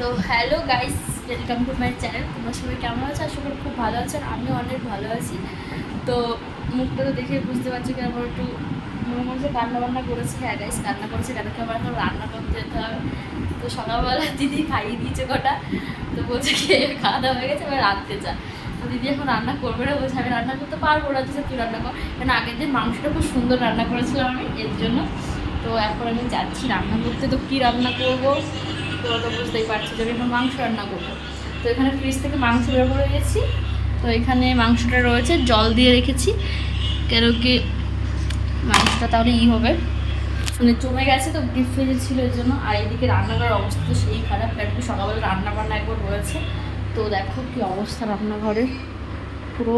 তো hello guys welcome to my channel তোমরা সবাই কেমন আছো? আশা করি খুব ভালো আছো আর আমিও অনেক ভালো আছি। তো মুখটা তো দেখে বুঝতে পারছি কি আমার একটু মনে মনে কান্না বান্না করেছে। হ্যাঁ গাইস কান্না করেছে। কেন কি আমার এখন রান্না করতে যেতে হবে। তো সকালবেলা দিদি খাইয়ে দিয়েছে কটা। তো বলছে খেয়ে খাওয়া দাওয়া হয়ে গেছে, এবার রাঁধতে চা তো দিদি এখন রান্না করবে না। বলছে, আমি রান্না করতে পারব না। তো তুই রান্না কর। কারণ আগের দিন মাংসটা খুব সুন্দর রান্না করেছিলাম আমি, এর জন্য। তো এখন আমি যাচ্ছি রান্না করতে। তো কী রান্না করব? তো তো বুঝতেই পারছি যে আমি মাংস রান্না করব। তো এখানে ফ্রিজ থেকে মাংস বের করে গেছি তো এখানে মাংসটা রয়েছে, জল দিয়ে রেখেছি। কেন কি মাংসটা তাহলে ই হবে। মানে জমে গেছে তো ডিপ ফ্রিজে ছিল এর জন্য আর এদিকে রান্নাঘরের অবস্থা তো সেই খারাপ। কারণ কি সকালবেলা রান্না বান্না একবার রয়েছে তো দেখো কি অবস্থা রান্নাঘরের পুরো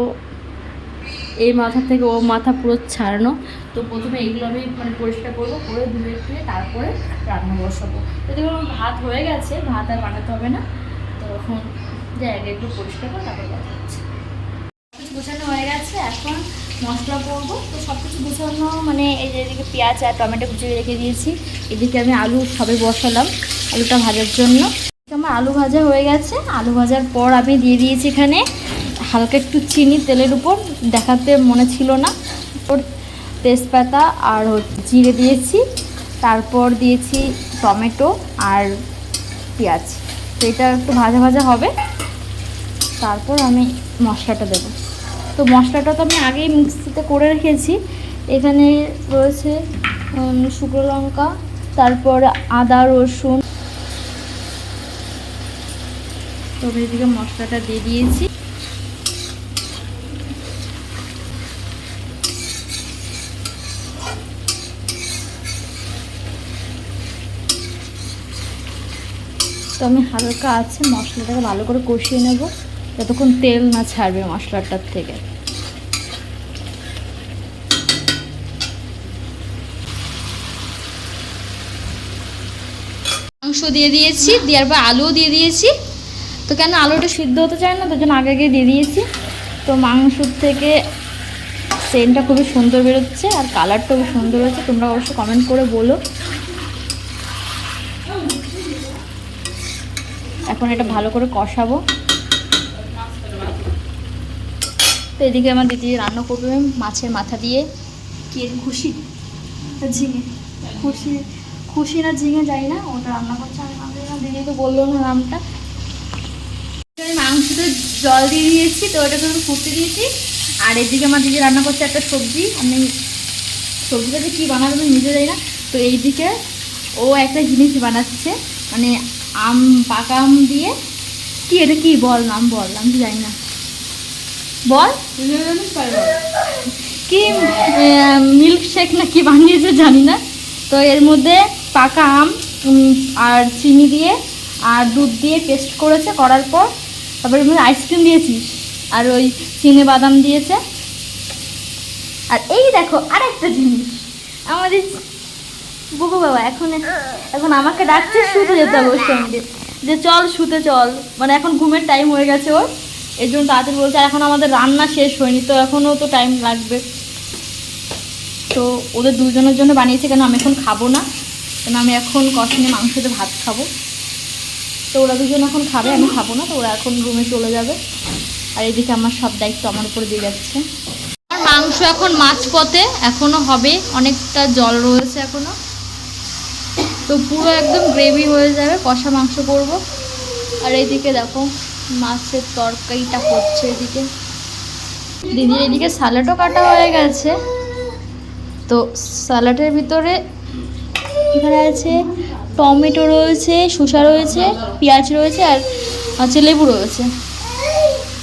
এই মাথা থেকে ও মাথা পুরো ছাড়ানো। তো প্রথমে এইগুলো আমি মানে পরিষ্কার করব, করে ধুয়ে ধুয়ে তারপরে রান্না বসাবো। তো দেখুন, আমার ভাত হয়ে গেছে, ভাত আর বানাতে হবে না। তো এখন জায়গা একটু পরিষ্কার করে তারপর কথা হচ্ছে। গোছানো হয়ে গেছে, এখন মশলা করব। তো সব কিছু গোছানো মানে এই যে এদিকে পেঁয়াজ আর টমেটো কুচিয়ে রেখে দিয়েছি। এদিকে আমি আলু সবে বসালাম, আলুটা ভাজার জন্য। আমার আলু ভাজা হয়ে গেছে। আলু ভাজার পর আমি দিয়ে দিয়েছি এখানে হালকা একটু চিনি তেলের উপর, দেখাতে মনে ছিল না। ওর তেজপাতা আর জিরে দিয়েছি, তারপর দিয়েছি টমেটো আর পেঁয়াজ। তো এটা একটু ভাজা ভাজা হবে। তারপর আমি মশলাটা দেবো। তো মশলাটা তো আমি আগেই মিক্সিতে করে রেখেছি। এখানে রয়েছে শুকনো লঙ্কা, তারপর আদা, রসুন। তো এদিকে মশলাটা দিয়ে দিয়েছি। তো আমি হালকা আছে, মশলাটাকে ভালো করে কষিয়ে নেব। যতক্ষণ তেল না ছাড়বে মশলাটার থেকে। মাংস দিয়ে দিয়েছি, দেওয়ার পর আলুও দিয়ে দিয়েছি। তো কেন আলুটা সিদ্ধ হতে চায় না তো জন্য আগে আগে দিয়ে দিয়েছি। তো মাংসর থেকে সেন্টটা খুবই সুন্দর বেরোচ্ছে, আর কালারটাও সুন্দর হচ্ছে তোমরা অবশ্যই কমেন্ট করে বলো। এখন এটা ভালো করে কষাবো। তো এদিকে আমার দিদি রান্না করবে মাছের মাথা দিয়ে। কি খুশি? ঝিঙে। খুশি খুশি না ঝিঙে যাই না ওটা রান্না করছে আমি দিদি তো বলল না নামটা। আমি মাংসতে জল দিয়ে দিয়েছি তো ওটা তো ফুটতে দিয়েছি। আর এদিকে আমার দিদি রান্না করছে একটা সবজি। আমি সবজিটা যে কী বানাবে আমি নিজে যাই না। তো এইদিকে ও একটা জিনিস বানাচ্ছে মানে আম, পাকা আম দিয়ে, কি এটা কি বল নাম, বল, আমি জানি না। বল? কি মিল্ক শেক না কি বানিয়েছে জানি না। তো এর মধ্যে পাকা আম আর চিনি দিয়ে, আর দুধ দিয়ে পেস্ট করেছে, করার পর তারপরে আইসক্রিম দিয়েছিস আর ওই চিনে বাদাম দিয়েছে। আর এই দেখো আর একটা জিনিস। আমাদের বুবু বাবা, এখন এখন আমাকে ডাকছে শুতে যেতে হবে ওর সঙ্গে। যে চল, শুতে চল। মানে এখন ঘুমের টাইম হয়ে গেছে ওর। এই জন্য তাড়াতাড়ি বলছে, আর এখন আমাদের রান্না শেষ হয়নি, তো এখনও তো টাইম লাগবে। তো ওদের দুজনের জন্য বানিয়েছে কেন আমি এখন খাব না? কেন আমি এখন কষিনে মাংসতে ভাত খাব? তো ওরা দুজন এখন খাবে, আমি খাব না, তো ওরা এখন রুমে চলে যাবে। আর এদিকে আমার সব দায়িত্ব আমার উপরে দিয়ে যাচ্ছে। মাংস এখন মাছ পথে এখনও হবে, অনেকটা জল রয়েছে এখনও তো পুরো একদম গ্রেভি হয়ে যাবে, কষা মাংস করব। আর এইদিকে দেখো, মাছের তরকারিটা হচ্ছে এদিকে। দিদির এদিকে স্যালাডও কাটা হয়ে গেছে। তো স্যালাডের ভিতরে এখানে আছে টমেটো রয়েছে, শসা রয়েছে, পেঁয়াজ রয়েছে, আর হচ্ছে লেবু রয়েছে।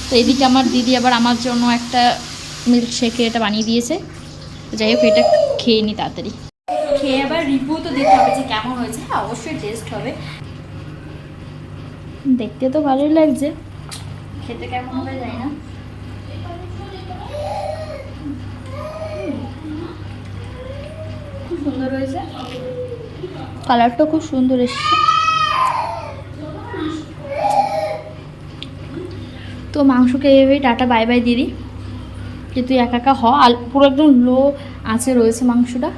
তো এদিকে আমার দিদি আবার আমার জন্য একটা মিল্ক শেকে এটা বানিয়ে দিয়েছে। যাই হোক, এটা খেয়ে নি তাড়াতাড়ি। খেয়ে আবার রিভিউ তো দিতে হবে যে কেমন হয়েছে। হ্যাঁ অবশ্যই টেস্ট হবে। দেখতে তো ভালোই লাগছে। খেতে কেমন হবে জানি না। খুব সুন্দর হয়েছে। কালারটা খুব সুন্দর এসছে। তো মাংসকে এইভাবেই টাটা বাই বাই দিদি। যে তুই একা একা হ আর পুরো একদম লো আঁচে রয়েছে মাংসটা।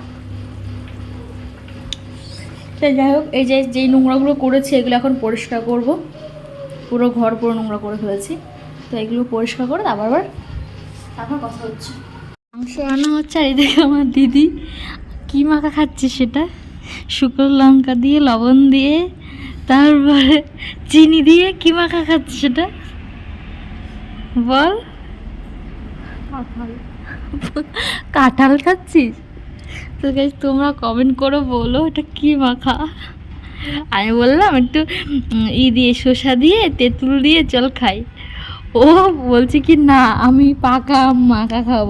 তো যাই হোক এই যে যেই নোংরাগুলো করেছি এগুলো এখন পরিষ্কার করব। পুরো ঘর পুরো নোংরা করে ফেলেছি। তো এগুলো পরিষ্কার করে তারপর আবার তারপর কথা হচ্ছে। মাংস রান্না হচ্ছে আর এদিকে আমার দিদি কী মাখা খাচ্ছে সেটা? শুকনো লঙ্কা দিয়ে লবণ দিয়ে তারপরে চিনি দিয়ে কী মাখা খাচ্ছে সেটা? বল। কাঁঠাল খাচ্ছিস? তো গাইজ তোমরা কমেন্ট করে বলো এটা কী মাখা? আমি বললাম একটু ই দিয়ে শসা দিয়ে তেঁতুল দিয়ে চল খাই। ও বলছে কি না আমি পাকা আম মাখা খাব।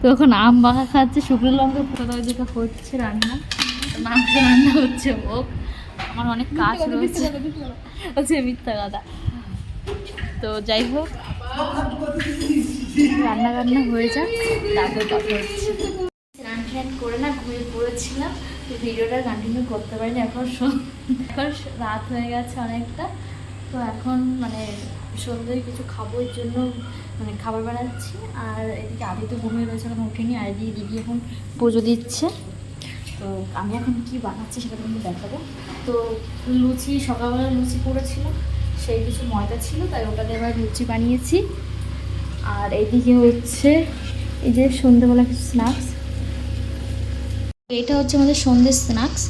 তো এখন আম মাখা খাচ্ছে শুকনো লঙ্কা কোথাও যেটা হচ্ছে রান্না মাংস রান্না হচ্ছে ও আমার অনেক কাজ রয়েছে। হচ্ছে মিথ্যা কথা। তো যাই হোক রান্না রান্না হয়ে যাক তারপর কথা হচ্ছে। স্নান করে না, ঘুমিয়ে পড়েছিলাম। তো ভিডিওটা কন্টিনিউ করতে পারিনি এখন। এখন রাত হয়ে গেছে অনেকটা। তো এখন মানে সন্ধ্যায় কিছু খাব এর জন্য মানে খাবার বানাচ্ছি। আর এদিকে আদি তো ঘুমিয়ে রয়েছে, এখন উঠিনি আর এদিকে দিদি এখন পুজো দিচ্ছে। তো আমি এখন কি বানাচ্ছি সেটা তোমাকে দেখাবো। তো লুচি, সকালবেলা লুচি করেছিলাম সেই কিছু ময়দা ছিল, তাই ওটা দিয়ে আবার লুচি বানিয়েছি। আর এইদিকে হচ্ছে এই যে সন্ধ্যেবেলা কিছু স্ন্যাক্স এটা হচ্ছে আমাদের সন্ধ্যের স্ন্যাক্স।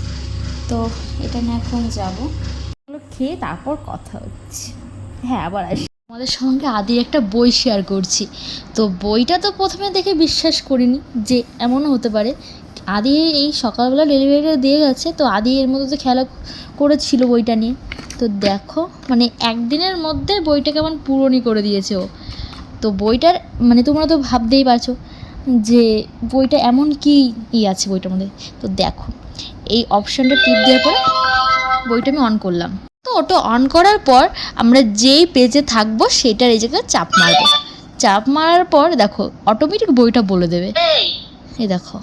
তো এটা নিয়ে এখন যাব। খেয়ে তারপর কথা হচ্ছে। হ্যাঁ আবার আসি। আমাদের সঙ্গে আদি একটা বই শেয়ার করছি। তো বইটা তো প্রথমে দেখে বিশ্বাস করিনি যে এমনও হতে পারে। আদি এই সকালবেলা ডেলিভারিটা দিয়ে গেছে তো আদি এর মধ্যে তো খেলা করেছিল বইটা নিয়ে। তো দেখো মানে একদিনের মধ্যে বইটা কেমন পূরণই করে দিয়েছে ও। তো বইটার মানে তোমরা তো ভাবতেই পারছ যে বইটা এমন কি ই আছে বইটার মধ্যে? তো দেখো, এই অপশানটা টিপ দেওয়ার পর বইটা আমি অন করলাম। তো ওটা অন করার পর আমরা যেই পেজে থাকব সেটার এই জায়গায় চাপ মারবো। চাপ মারার পর দেখো অটোমেটিক বইটা বলে দেবে। এই দেখো।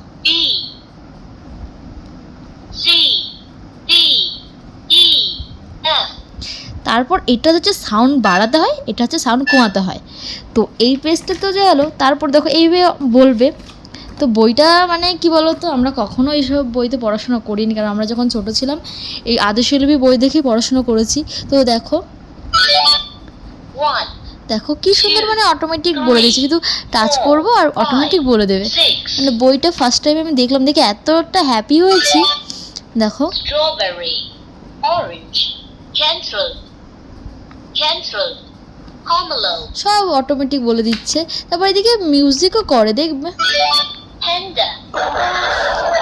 তারপর এটা হচ্ছে সাউন্ড বাড়াতে হয় এটা হচ্ছে সাউন্ড কমাতে হয়। তো এই পেজটা তো যে গেলো তারপর দেখো এইভাবে বলবে তো বইটা মানে কি বলো তো আমরা কখনো এইসব বইতে পড়াশোনা করিনি কারণ আমরা যখন ছোট ছিলাম এই আদর্শলিপি বই দেখেই পড়াশোনা করেছি। তো দেখো দেখো কি সুন্দর মানে অটোমেটিক বলে দিয়েছে কিন্তু টাচ করব আর অটোমেটিক বলে দেবে। মানে বইটা ফার্স্ট টাইম আমি দেখলাম দেখে এতটা হ্যাপি হয়েছি। দেখো। সব অটোমেটিক বলে দিচ্ছে। তারপর এদিকে মিউজিকও করে দেখবে?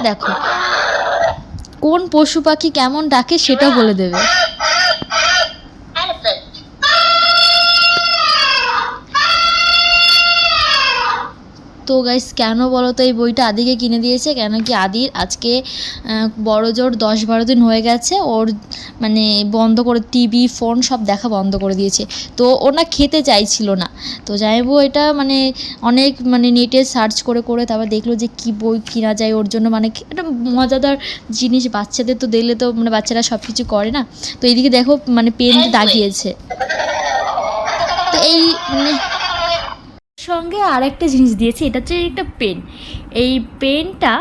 দেখো কোন পশু পাখি কেমন ডাকে সেটা বলে দেবে। তো গাইস কেন বলো তো এই বইটা আদিকে কিনে দিয়েছে? কেন কি আদির আজকে বড় জোর দশ বারো দিন হয়ে গেছে ওর মানে বন্ধ করে টিভি ফোন সব দেখা বন্ধ করে দিয়েছে। তো ও না খেতে চাইছিল না। তো যাইবো এটা মানে অনেক মানে নেটে সার্চ করে করে তারপর দেখল যে কি বই কিনা যায় ওর জন্য। মানে একটা মজাদার জিনিস বাচ্চাদের তো দেখলে তো মানে বাচ্চারা সব কিছু করে না। তো এইদিকে দেখো মানে পেন দাগিয়েছে। তো এই মানে সঙ্গে আর একটা জিনিস দিয়েছে এটা হচ্ছে একটা পেন। এই পেনটা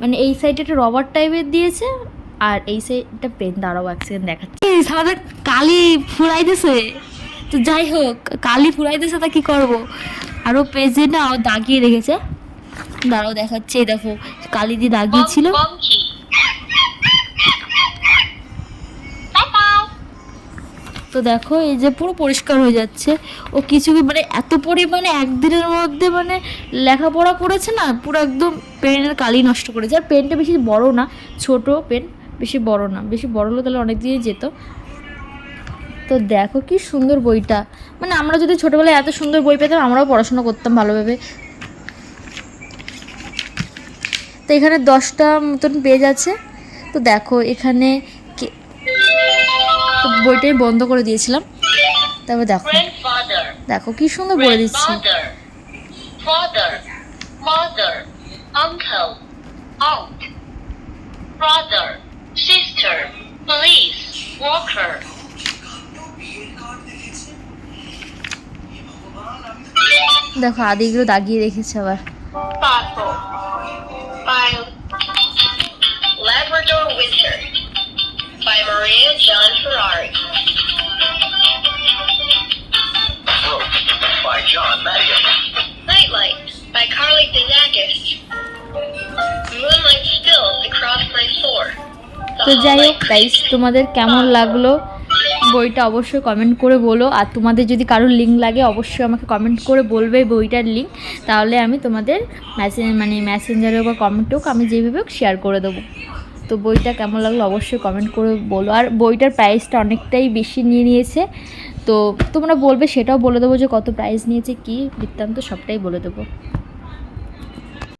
মানে এই সাইডে একটা রবার টাইপের দিয়েছে আর এই সাইডটা পেন। দাঁড়াও এক সেকেন্ড দেখাচ্ছি। আমাদের কালি ফুরাই দিছে তো যাই হোক কালি ফুরাই দিছে তা কি করব? আরও পেজে না দাগিয়ে রেখেছে। দাঁড়াও দেখাচ্ছে এই দেখো কালি দিয়ে দাগিয়েছিল। তো দেখো, এই যে পুরো পরিষ্কার হয়ে যাচ্ছে। ও কিছু মানে এত পরিমাণে একদিনের মধ্যে মানে লেখাপড়া করেছে না, পুরো একদম পেনের কালি নষ্ট করেছে। আর পেনটা বেশি বড় না, ছোট পেন, বেশি বড় না। বেশি বড় হলে তাহলে অনেক দিনই যেত। তো দেখো কি সুন্দর বইটা। মানে আমরা যদি ছোটোবেলায় এত সুন্দর বই পেতাম, আমরাও পড়াশোনা করতাম ভালোভাবে। তো এখানে দশটা মতন পেজ আছে। তো দেখো, এখানে বইটাই বন্ধ করে দিয়েছিলাম। তারপর দেখো। দেখো কি সুন্দর বলে দিচ্ছি। দেখো আদিগুলো দাগিয়ে রেখেছে আবার। Nightlight by Carly Dizakis. Moonlight Stills across my floor. তো যাই হোক গাইস তোমাদের কেমন লাগল বইটা অবশ্যই কমেন্ট করে বলো। আর তোমাদের যদি কারোর লিঙ্ক লাগে অবশ্যই আমাকে কমেন্ট করে বলবে বইটার লিঙ্ক তাহলে আমি তোমাদের মেসেজ মানে মেসেঞ্জারে বা কমেন্ট হোক আমি যেভাবে হোক শেয়ার করে দেবো। তো বইটা কেমন লাগল অবশ্যই কমেন্ট করে বলো। আর বইটার প্রাইসটা অনেকটাই বেশি নিয়ে নিয়েছে। তো তোমরা বলবে, সেটাও বলে দেবো যে কত প্রাইস নিয়েছে, কি বৃত্তান্ত সবটাই বলে দেবো।